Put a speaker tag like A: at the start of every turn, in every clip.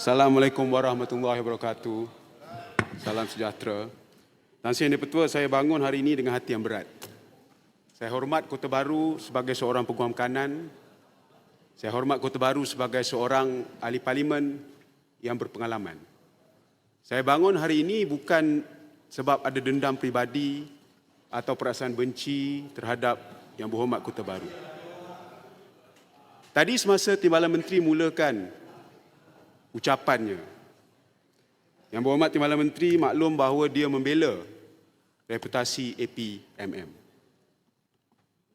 A: Assalamualaikum warahmatullahi wabarakatuh. Salam sejahtera. Dan Yang Dipertua, saya bangun hari ini dengan hati yang berat. Saya hormat Kota Baru sebagai seorang peguam kanan. Saya hormat Kota Baru sebagai seorang ahli parlimen yang berpengalaman. Saya bangun hari ini bukan sebab ada dendam pribadi atau perasaan benci terhadap Yang Berhormat Kota Baru. Tadi semasa Timbalan Menteri mulakan ucapannya, Yang Berhormat Timbalan Menteri maklum bahawa dia membela reputasi APMM.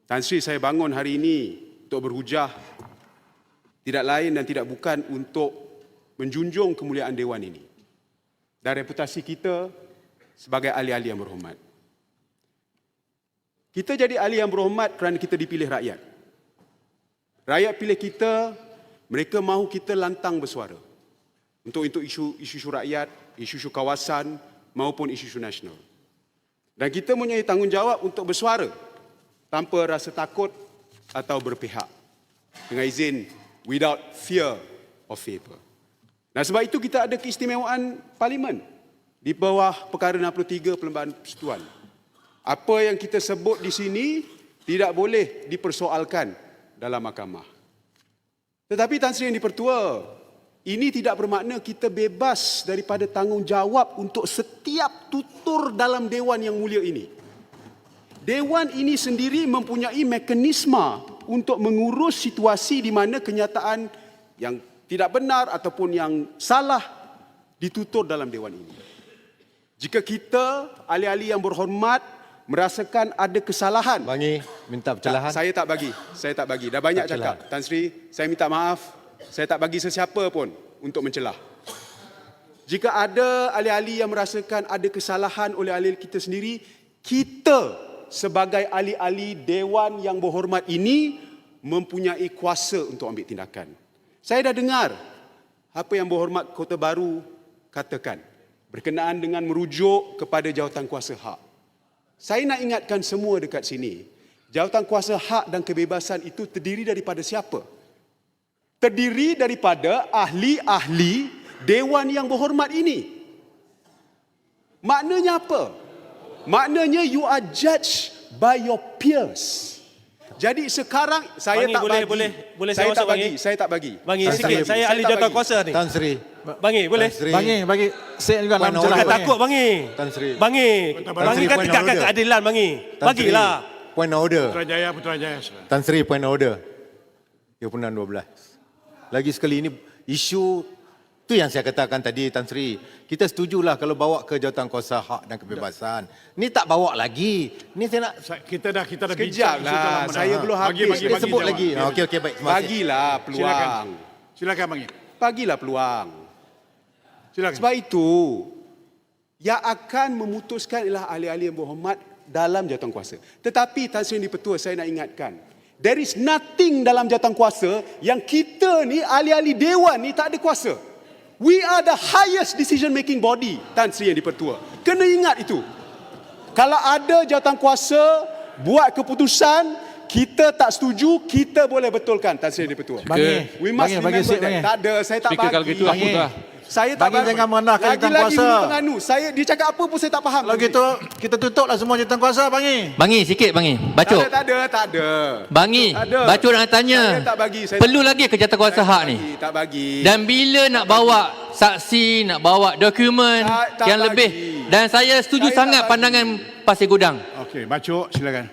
A: Tan Sri saya bangun hari ini untuk berhujah tidak lain dan tidak bukan untuk menjunjung kemuliaan Dewan ini dan reputasi kita sebagai ahli-ahli yang berhormat. Kita jadi ahli yang berhormat kerana kita dipilih rakyat. Rakyat pilih kita, mereka mahu kita lantang bersuara untuk untuk isu isu rakyat, isu-isu kawasan maupun isu-isu nasional. Dan kita mempunyai tanggungjawab untuk bersuara tanpa rasa takut atau berpihak. Dengan izin without fear of favor. Dan sebab itu kita ada keistimewaan parlimen di bawah perkara 63 perlembagaan persekutuan. Apa yang kita sebut di sini tidak boleh dipersoalkan dalam mahkamah. Tetapi Tan Sri Yang Dipertua, ini tidak bermakna kita bebas daripada tanggungjawab untuk setiap tutur dalam Dewan yang mulia ini. Dewan ini sendiri mempunyai mekanisme untuk mengurus situasi di mana kenyataan yang tidak benar ataupun yang salah ditutur dalam Dewan ini. Jika kita, ahli-ahli yang berhormat, merasakan ada kesalahan.
B: Bangi, minta pencerahan.
A: Tak, saya tak bagi. Saya tak bagi. Dah banyak
B: Tak
A: cakap. Tan Sri, saya minta maaf. Saya tak bagi sesiapa pun untuk mencelah. Jika ada ahli-ahli yang merasakan ada kesalahan oleh ahli kita sendiri, kita sebagai ahli-ahli dewan yang berhormat ini mempunyai kuasa untuk ambil tindakan. Saya dah dengar apa yang berhormat Kota Baru katakan berkenaan dengan merujuk kepada jawatan kuasa hak. Saya nak ingatkan semua dekat sini. Jawatan kuasa hak dan kebebasan itu terdiri daripada siapa? Terdiri daripada ahli-ahli dewan yang berhormat ini. Maknanya apa? Maknanya you are judged by your peers. Jadi sekarang saya
C: Bangi,
A: tak
C: boleh-
A: bagi.
C: boleh- boleh
A: saya
C: saya
A: tak bagi. Saya tak bagi.
C: Bangi
A: Saya
C: sikit.
A: bagi.
C: Saya ahli
A: bagi.
C: kuasa ni.
B: Tan Sri.
C: Bangi, boleh?
B: Tan Sri.
D: Bangi, bagi set juga celah.
C: Jangan
B: Bangi.
C: takut, Bangi.
B: Tan Sri.
C: Bangi. Bangi kan tegakkan keadilan, Bangi. Bagilah.
B: Point order.
E: Putrajaya, Putrajaya.
B: Tan Sri, point order. Kepunan 12. Lagi sekali ini isu tu yang saya katakan tadi Tan Sri. Kita setujulah kalau bawa ke jawatan kuasa hak dan kebebasan. Ni tak bawa lagi. Ni saya nak
E: Kita dah kita dah
A: Sekejap
E: bincang
A: lah. Saya belum
E: Bagi,
A: habis.
E: bagi,
B: dia
E: bagi
B: sebut
E: jawab.
B: lagi. Ha, Okey okey baik.
A: Bagilah peluang.
E: Silakan. Silakan Bangi.
A: Bagilah peluang.
E: Silakan.
A: Sebab itu, yang akan memutuskan ialah ahli-ahli yang berhormat dalam jawatan kuasa. Tetapi Tan Sri Dipertua, saya nak ingatkan. There is nothing dalam jawatan kuasa yang kita ni, ahli-ahli dewan ni tak ada kuasa. We are the highest decision making body, Tan Sri yang Dipertua. Kena ingat itu. Kalau ada jawatan kuasa, buat keputusan, kita tak setuju, kita boleh betulkan Tan Sri yang Dipertua.
D: Bangi,
A: We must
D: Bangi,
A: remember
D: seat,
A: that.
D: Bangi.
A: Tak ada, saya tak
F: Speaker,
A: bagi.
F: kalau gitu aku
D: Bangi.
F: dah.
A: Saya tak
D: Bagi
A: faham.
D: jangan merendahkan jawatan
A: Lagi-lagi
D: kuasa.
A: you penganu. Saya dia cakap apa pun saya tak faham.
D: Kalau gitu, kita tutuplah semua jawatan kuasa, Bangi.
F: Bangi sikit bangi.
A: tak
F: Bacok.
A: ada, tak ada, tak ada.
F: Bangi.
A: Tak ada.
F: Bacok nak tanya.
A: Saya tak bagi. Saya
F: Perlu
A: tak,
F: lagi ke jawatan kuasa
A: saya
F: hak
A: tak
F: ni?
A: bagi, Tak bagi.
F: Dan bila nak bawa saksi, nak bawa dokumen
A: Tak- tak
F: yang
A: bagi.
F: lebih. Dan saya setuju
A: Saya tak
F: sangat
A: bagi.
F: pandangan Pasir Gudang.
E: Okey, bacok silakan.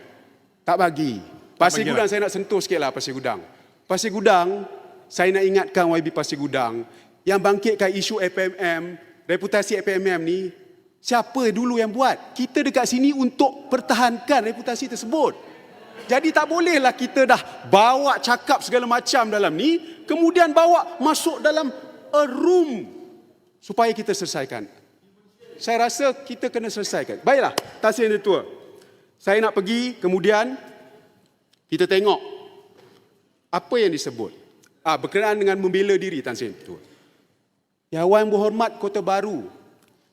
A: tak bagi. Pasir
E: bagi
A: Gudang
E: lah.
A: saya nak sentuh sikit lah Pasir Gudang. Pasir Gudang, saya nak ingatkan YB Pasir Gudang yang bangkitkan isu FMM, reputasi FMM ni, siapa dulu yang buat? Kita dekat sini untuk pertahankan reputasi tersebut. Jadi tak bolehlah kita dah bawa cakap segala macam dalam ni, kemudian bawa masuk dalam a room supaya kita selesaikan. Saya rasa kita kena selesaikan. Baiklah, Tan Sri Yang Tua. Saya nak pergi, kemudian kita tengok apa yang disebut. Ah, berkenaan dengan membela diri Tan Sri Tua. Yang Berhormat Kota Baru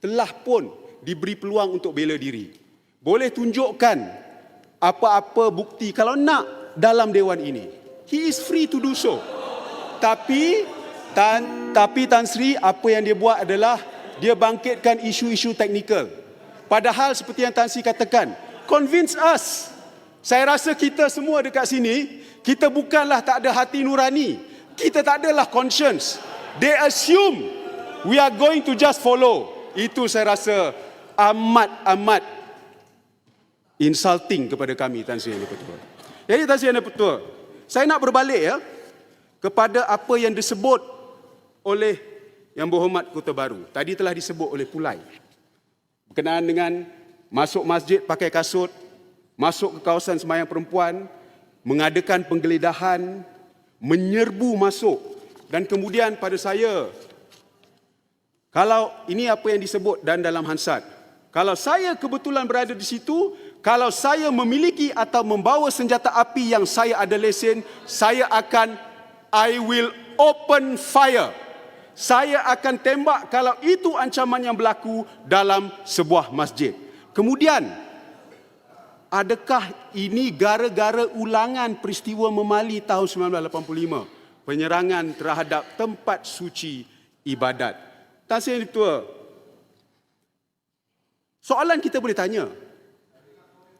A: telah pun diberi peluang untuk bela diri. Boleh tunjukkan apa-apa bukti kalau nak dalam dewan ini. He is free to do so. Tapi Tan, tapi Tan Sri apa yang dia buat adalah dia bangkitkan isu-isu teknikal. Padahal seperti yang Tan Sri katakan, convince us. Saya rasa kita semua dekat sini, kita bukanlah tak ada hati nurani. Kita tak adalah conscience. They assume we are going to just follow. Itu saya rasa amat-amat insulting kepada kami Tan Sri Dipertua. Jadi Tan Sri Dipertua, saya nak berbalik ya kepada apa yang disebut oleh Yang Berhormat Kota Baru. Tadi telah disebut oleh Pulai. Berkenaan dengan masuk masjid pakai kasut, masuk ke kawasan semayang perempuan, mengadakan penggeledahan, menyerbu masuk dan kemudian pada saya kalau ini apa yang disebut dan dalam Hansard. Kalau saya kebetulan berada di situ, kalau saya memiliki atau membawa senjata api yang saya ada lesen, saya akan I will open fire. Saya akan tembak kalau itu ancaman yang berlaku dalam sebuah masjid. Kemudian, adakah ini gara-gara ulangan peristiwa Memali tahun 1985? Penyerangan terhadap tempat suci ibadat. Tan Sri Yang Ketua, soalan kita boleh tanya.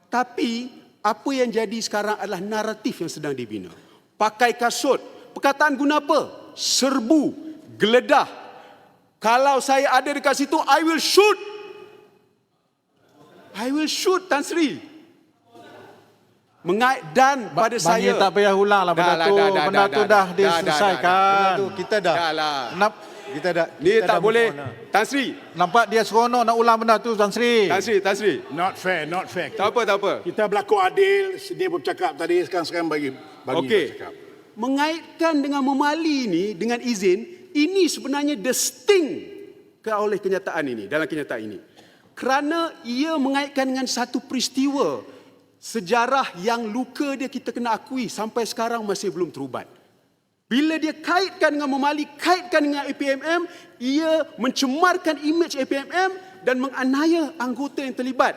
A: Tapi apa yang jadi sekarang adalah naratif yang sedang dibina. Pakai kasut. Perkataan guna apa? Serbu, geledah. Kalau saya ada dekat situ, I will shoot. I will shoot Tan Sri. Mengait dan pada
D: Bang
A: saya.
D: Ye tak payah ulang lah benda tu. Benda tu dah diselesaikan.
B: Itu kita dah.
A: Dah lah.
D: Nap-
B: Kita dah.
A: Ni
B: kita
A: tak
B: dah
A: boleh.
B: on lah.
A: Tan Sri,
D: Nampak dia seronok nak ulang benda tu Tan Sri.
A: Tan Sri, Tan Sri.
E: Not fair, not fair.
A: Tak apa, tak apa.
E: Kita berlaku adil, dia bercakap tadi, sekarang sekarang bagi bagi
A: Okey.
E: bercakap.
A: Mengaitkan dengan memali ini dengan izin, ini sebenarnya distinct ke oleh kenyataan ini, dalam kenyataan ini. Kerana ia mengaitkan dengan satu peristiwa sejarah yang luka dia kita kena akui sampai sekarang masih belum terubat. Bila dia kaitkan dengan memali, kaitkan dengan APMM, ia mencemarkan imej APMM dan menganiaya anggota yang terlibat.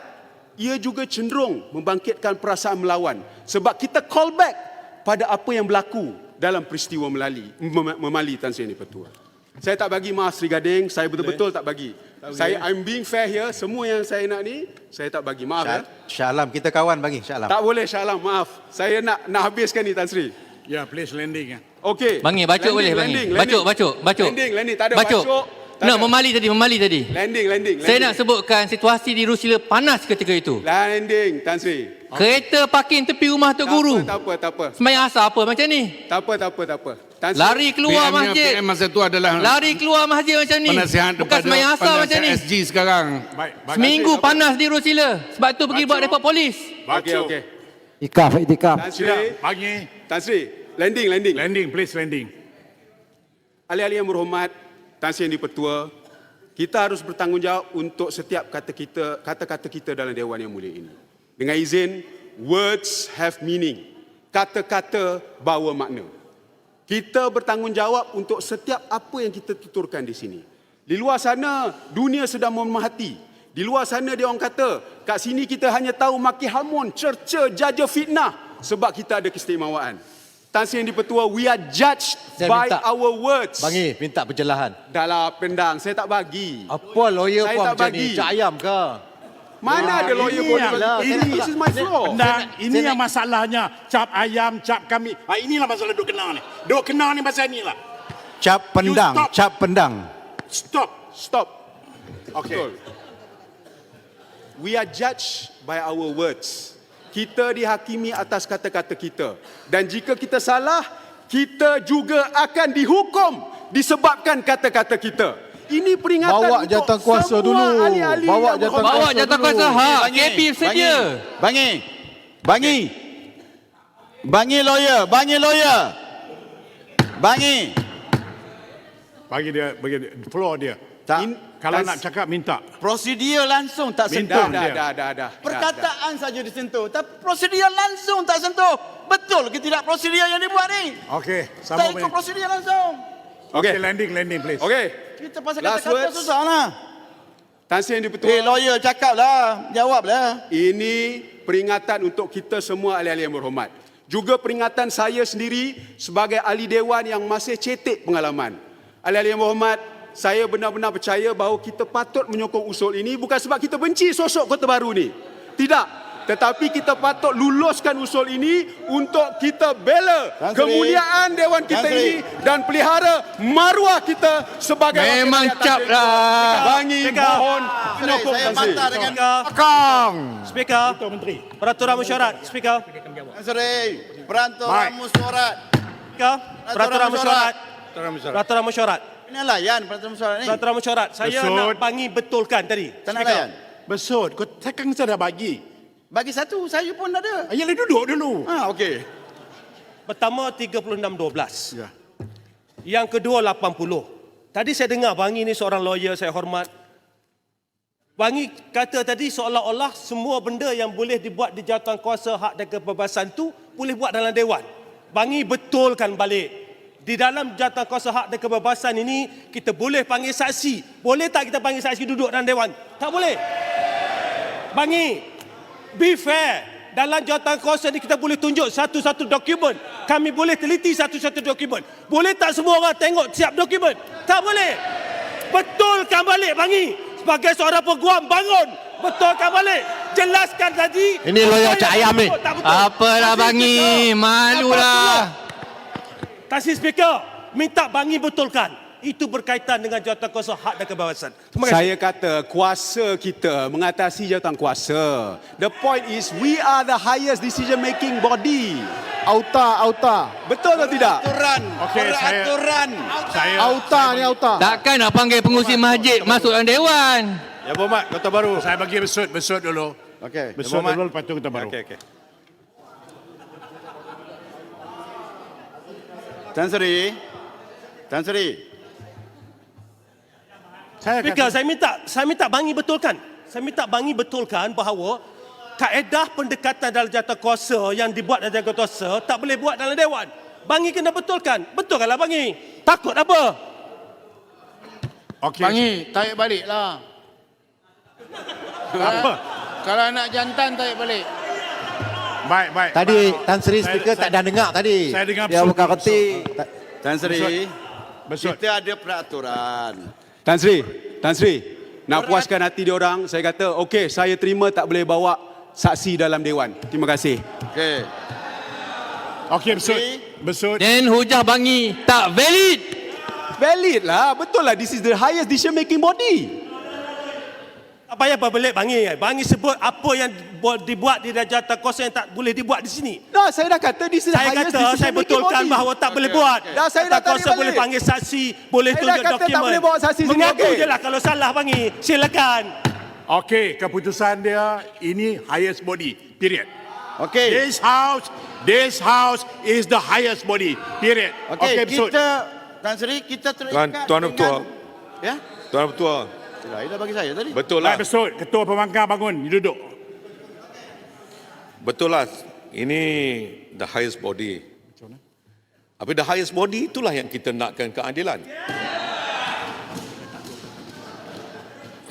A: Ia juga cenderung membangkitkan perasaan melawan. Sebab kita call back pada apa yang berlaku dalam peristiwa melali, mem- memali Tan Sri Dipertua. Saya tak bagi maaf Sri Gading, saya betul-betul tak bagi. Saya I'm being fair here, semua yang saya nak ni, saya tak bagi. Maaf ya.
C: Syah Alam, kita kawan bagi Syah Alam.
A: Tak boleh Syah Alam, maaf. Saya nak nak habiskan ni Tan Sri.
E: Ya, please landing. ah.
A: Okey.
F: Bang Ye, bacok
A: Landing,
F: boleh Bang Ye.
A: landing,
F: Bacok,
A: landing.
F: bacok, bacok.
A: Landing, landing. Tak ada
F: Bacok.
A: bacok. tak
F: No,
A: ada.
F: memali tadi, memali tadi.
A: Landing, landing,
F: Saya
A: landing.
F: nak sebutkan situasi di Rusila panas ketika itu.
A: Landing, Tan Sri.
F: Kereta parking tepi rumah Tok Guru.
A: tak apa, tak apa.
F: Semayang asar apa macam ni?
A: Tak apa, tak apa, tak apa. Tan Sri.
F: Lari keluar
G: PM-nya
F: masjid.
G: PM masa tu adalah
F: Lari keluar masjid macam ni.
G: penasihat
F: Bukan semayang asar macam ni.
G: SG sekarang.
E: Baik, baik.
F: Seminggu panas di Rusila. Sebab tu pergi buat report polis.
A: Okey, okey.
C: Ikaf, itikaf.
A: Tan Sri.
E: Sila, bagi.
A: Tan Sri. Landing, landing.
E: Landing, please landing.
A: Ahli-ahli yang berhormat, Tan Sri Yang Dipertua, kita harus bertanggungjawab untuk setiap kata kita, kata-kata kita dalam Dewan Yang Mulia ini. Dengan izin, words have meaning. Kata-kata bawa makna. Kita bertanggungjawab untuk setiap apa yang kita tuturkan di sini. Di luar sana, dunia sedang memahati. Di luar sana dia orang kata, kat sini kita hanya tahu maki hamun, cerca, jaja fitnah sebab kita ada keistimewaan. Tan Sri Yang Dipertua, we are judged
B: Saya
A: by
B: minta-
A: our words.
B: Bang Ye, minta pencerahan.
A: Dah lah pendang, saya tak bagi.
B: Apa lawyer
A: Saya tak
B: macam
A: bagi.
B: ni? Cak ayam ke?
A: Mana ada lawyer boleh bagi?
E: ini-
A: This is my floor.
E: Pendang, ini yang masalahnya. Cap ayam, cap kami. Ha, inilah masalah duk kenal ni. Duk kenal ni pasal ni lah.
C: Cap pendang, cap pendang.
E: Stop.
A: Stop.
E: Okay.
A: Betul. We are judged by our words. Kita dihakimi atas kata-kata kita. Dan jika kita salah, kita juga akan dihukum disebabkan kata-kata kita. Ini peringatan
B: Bawa
A: untuk
B: jawatan kuasa
A: semua
B: dulu.
A: ahli-ahli
B: Bawa jawatan
A: berhormat.
F: Bawa
B: kuasa
F: jatah kuasa
C: Ye,
F: KP sedia.
C: Bang Ye. Bang Ye. Bang Ye lawyer, Bang Ye lawyer. Bang Ye.
E: Bagi dia, bagi dia. Floor dia.
C: Tak.
A: In-
E: Kalau
A: Tan-
E: nak cakap, minta.
C: Prosedur langsung tak
E: Minta.
C: sentuh.
A: Dah, dah,
E: dia.
A: dah, dah.
C: Perkataan saja disentuh. Tapi prosedur langsung tak sentuh. Betul ke tidak prosedur yang dibuat ni?
E: Okey,
C: Tak
E: sama
C: ikut prosedur langsung.
E: Okey,
A: Okey.
E: landing, landing please.
A: Okey.
C: Kita pasal kata-kata
A: words.
C: susah lah.
A: Tan Sri Yang Dipertua.
C: Eh lawyer cakap lah. Jawab lah.
A: Ini peringatan untuk kita semua ahli-ahli yang berhormat. Juga peringatan saya sendiri sebagai ahli dewan yang masih cetek pengalaman. Ahli-ahli yang berhormat, saya benar-benar percaya bahawa kita patut menyokong usul ini bukan sebab kita benci sosok Kota Baru ni. Tidak. Tetapi kita patut luluskan usul ini untuk kita bela
C: Tan Sri.
A: kemuliaan Dewan kita
C: Tan Sri.
A: ini dan pelihara maruah kita sebagai
F: Memang
A: rakyat
F: cap
A: Tan Sri.
F: dah.
A: Bangi mohon menyokong
C: Saya bantah dengan
B: Kang.
G: Speaker,
E: Ketua Menteri.
G: peraturan mesyuarat. Speaker,
C: Tan Sri. Peraturan
E: Baik.
C: mesyuarat.
G: Speaker, peraturan mesyuarat.
B: mesyuarat.
G: Peraturan mesyuarat.
C: Ini layan peraturan mesyuarat ni.
G: Peraturan mesyuarat. Saya
E: Besut.
G: nak bangi betulkan tadi.
C: Tak nak layan.
E: Besut, kau takkan saya dah bagi.
C: Bagi satu, saya pun ada.
E: Ayalah duduk dulu.
C: Ha, okey.
G: Pertama 3612.
E: Ya.
G: Yang kedua 80. Tadi saya dengar Bangi ni seorang lawyer saya hormat. Bangi kata tadi seolah-olah semua benda yang boleh dibuat di jawatan kuasa hak dan kebebasan tu boleh buat dalam dewan. Bangi betulkan balik. Di dalam jawatan kuasa hak dan kebebasan ini kita boleh panggil saksi. Boleh tak kita panggil saksi duduk dalam dewan? Tak boleh. Bangi, be fair. Dalam jawatan kuasa ni kita boleh tunjuk satu-satu dokumen. Kami boleh teliti satu-satu dokumen. Boleh tak semua orang tengok siap dokumen? Tak boleh. Betulkan balik Bangi. Sebagai seorang peguam bangun. Betulkan balik. Jelaskan tadi.
B: Ini
G: apa
B: cak ayam ni.
F: Apalah Bangi, malulah.
G: Kasih speaker. Minta Bangi betulkan. Itu berkaitan dengan jawatan kuasa hak dan kebebasan. Terima kasih.
A: Saya kata kuasa kita mengatasi jawatan kuasa. The point is we are the highest decision making body.
D: Auta, auta.
A: Betul atau tidak?
C: Peraturan.
E: Okey, saya-
C: Peraturan.
E: Saya
D: Auta ni auta.
F: Takkan nak panggil pengurusi masjid masuk dalam dewan.
B: Ya berhormat, Kota Baru.
E: saya bagi besut, besut dulu.
B: Okey,
E: Besut dulu lepas tu kita baru.
B: Okey, okey.
C: Tan Sri. Tan Sri.
E: Saya
G: Speaker,
E: kata,
G: saya minta saya minta Bangi betulkan. Saya minta Bangi betulkan bahawa kaedah pendekatan dalam jawatan kuasa yang dibuat dalam jawatan kuasa tak boleh buat dalam dewan. Bangi kena betulkan. Betulkanlah Bangi. Takut apa?
E: okey.
H: Bangi, tarik balik lah.
E: Apa?
H: Kalau anak jantan, tarik balik.
E: Baik, baik.
B: Tadi
E: baik.
B: Tan Sri
E: Saya-
B: speaker tak
E: saya-
B: dah dengar tadi.
E: Saya dengar
D: Dia buka reti.
C: Tan Sri.
E: Besut.
C: Kita ada peraturan.
A: Tan Sri, Tan Sri, nak puaskan hati dia orang, saya kata, okey, saya terima tak boleh bawa saksi dalam dewan. Terima kasih.
C: Okey.
E: Okey, besut. Besut.
F: Dan hujah Bangi tak valid.
A: Valid lah, betul lah. This is the highest decision making body.
G: Tak payah berbelit Bangi. Bangi sebut apa yang dibuat di jawatan kuasa yang tak boleh dibuat di sini.
A: Nah, saya dah kata is the
G: Saya kata saya betulkan bahawa tak boleh buat.
A: Dah, saya dah tarik
G: boleh panggil saksi, boleh
A: Saya dah
G: tunjuk
A: kata tak
G: dokumen.
A: boleh bawa saksi sini,
G: Mengaku
A: okey.
G: je lah kalau salah Bangi. Silakan.
E: Okey, keputusan dia ini highest body. Period.
C: Okey.
E: This house, this house is the highest body. Period.
C: Okey,
E: Okey, besut.
C: kita Tan Sri kita terikat
B: Tuan- Tuan
C: dengan-
B: Ketua.
C: Ya?
B: Tuan Ketua.
C: Sudah, dah bagi saya tadi.
B: Betul
E: Baik, besut. Ketua pemangkang bangun. Duduk.
I: Betul lah. Ini the highest body. Tapi the highest body itulah yang kita nakkan keadilan.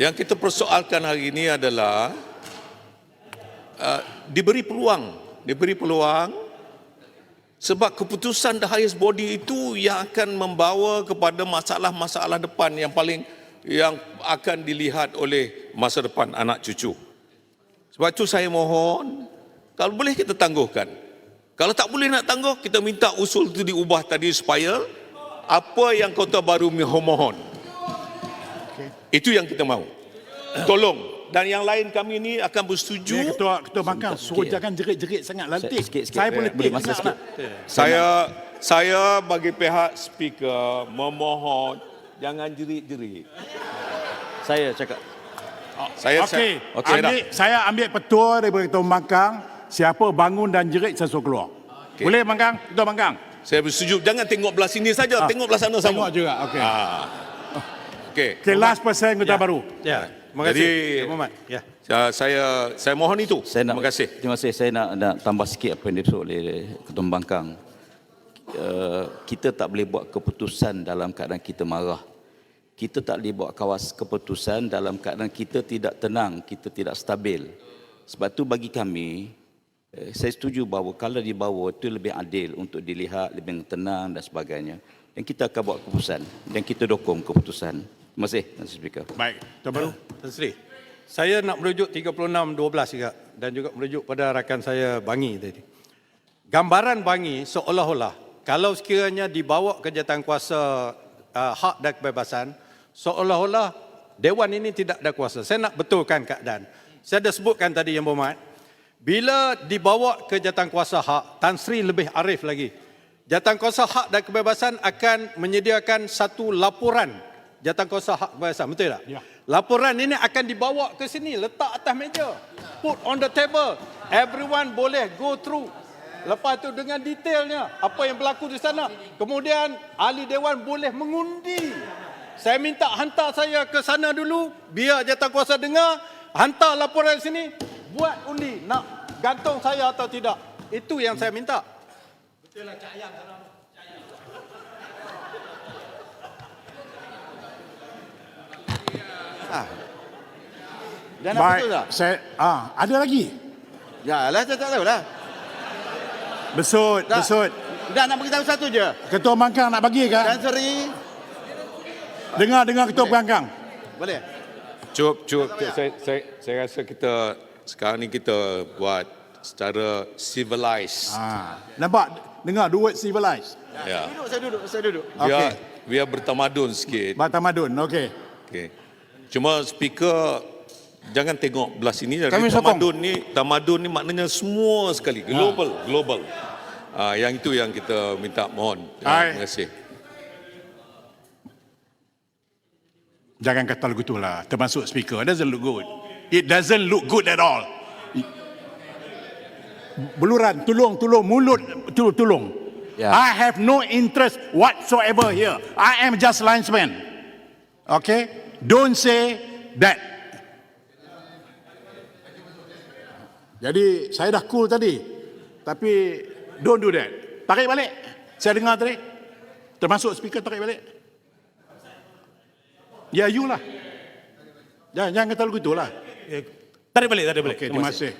I: Yang kita persoalkan hari ini adalah uh, diberi peluang, diberi peluang sebab keputusan the highest body itu yang akan membawa kepada masalah-masalah depan yang paling yang akan dilihat oleh masa depan anak cucu. Sebab itu saya mohon, kalau boleh kita tangguhkan. Kalau tak boleh nak tangguh, kita minta usul itu diubah tadi supaya apa yang Kota Baru mohon. Itu yang kita mahu. Tolong. Dan yang lain kami ni akan bersetuju.
E: Ni ketua ketua pemangkang suruh jangan jerit-jerit sangat lantik.
H: Sikit, sikit.
E: Saya pun letih
H: Boleh masa
E: dengar
H: sikit.
I: Saya saya bagi pihak speaker memohon jangan jerit-jerit.
H: Saya cakap.
I: Saya
E: Okey,
I: saya, saya dah.
E: ambil, saya ambil petua daripada ketua pemangkang. Siapa bangun dan jerit, saya suruh keluar.
I: Okey.
E: Boleh pemangkang? Ketua pemangkang?
I: Saya bersetuju jangan tengok belah sini saja,
E: Ah,
I: tengok belah sana
E: Tengok
I: sama.
E: juga, okey.
I: Ah. Okey.
E: Okey, last person Kota Baru.
B: Ya. Terima
I: Jadi-
B: kasih. Berhormat. Ya.
I: Saya saya, saya mohon itu.
H: Saya nak,
I: Terima kasih.
H: Terima kasih. Saya nak, nak tambah sikit apa yang disebut oleh Ketua Bangkang. Uh, kita tak boleh buat keputusan dalam keadaan kita marah. Kita tak boleh buat kawas keputusan dalam keadaan kita tidak tenang, kita tidak stabil. Sebab tu bagi kami, eh, saya setuju bahawa kalau dibawa itu lebih adil untuk dilihat, lebih tenang dan sebagainya. dan kita akan buat keputusan dan kita dukung keputusan. Terima kasih, Tuan Speaker.
E: Baik, Tuan Baru.
D: Tan Sri, saya nak merujuk 36-12 juga dan juga merujuk pada rakan saya Bangi tadi. Gambaran Bangi seolah-olah kalau sekiranya dibawa ke jawatankuasa uh, hak dan kebebasan, seolah-olah Dewan ini tidak ada kuasa. Saya nak betulkan keadaan. Saya dah sebutkan tadi Yang Berhormat, bila dibawa ke jawatankuasa hak, Tan Sri lebih arif lagi. Jawatankuasa hak dan kebebasan akan menyediakan satu laporan Jawatankuasa hak kebebasan, betul tak?
E: Ya.
D: Laporan ini akan dibawa ke sini, letak atas meja. Put on the table. Everyone boleh go through. Lepas tu dengan detailnya apa yang berlaku di sana. Kemudian ahli dewan boleh mengundi. Saya minta hantar saya ke sana dulu biar jawatankuasa dengar, hantar laporan sini, buat undi nak gantung saya atau tidak. Itu yang saya minta.
C: Dah nak
E: Baik,
C: betul tak?
E: saya ah ada lagi.
C: Ya lah, saya tak tahu lah.
E: Besut,
C: Tak.
E: besut.
C: Dah nak beritahu satu je.
E: Ketua Bangkang nak bagi ke?
C: Tan Sri,
E: Dengar dengar Ketua Bangkang.
C: boleh?
I: Cukup, cukup. Saya, saya, saya rasa kita sekarang ni kita buat secara civilized.
E: Ah, nampak dengar the word civilized.
I: Ya.
C: Duduk, saya duduk, saya duduk.
I: Biar,
E: Okey.
I: biar bertamadun sikit.
E: Batamadun. Okey.
I: Okay. Cuma speaker jangan tengok belah sini.
E: Kami sokong.
I: tamadun ni, tamadun ni maknanya semua sekali. Global, global. Ah, yang itu yang kita minta mohon.
E: Hai.
I: Terima kasih.
E: Jangan kata lagu tu lah. Termasuk speaker. It doesn't look good. It doesn't look good at all. Beluran, tolong, tolong, mulut, tolong, tolong.
C: Ya.
E: I have no interest whatsoever here. I am just linesman. Okay? Don't say that. Jadi saya dah cool tadi. Tapi don't do that. Tarik balik. Saya dengar tadi. Termasuk speaker tarik balik. Ya, you lah. Jangan, jangan kata lagu tu lah.
G: Eh, Tarik balik, tarik balik.
E: Okey, terima kasih.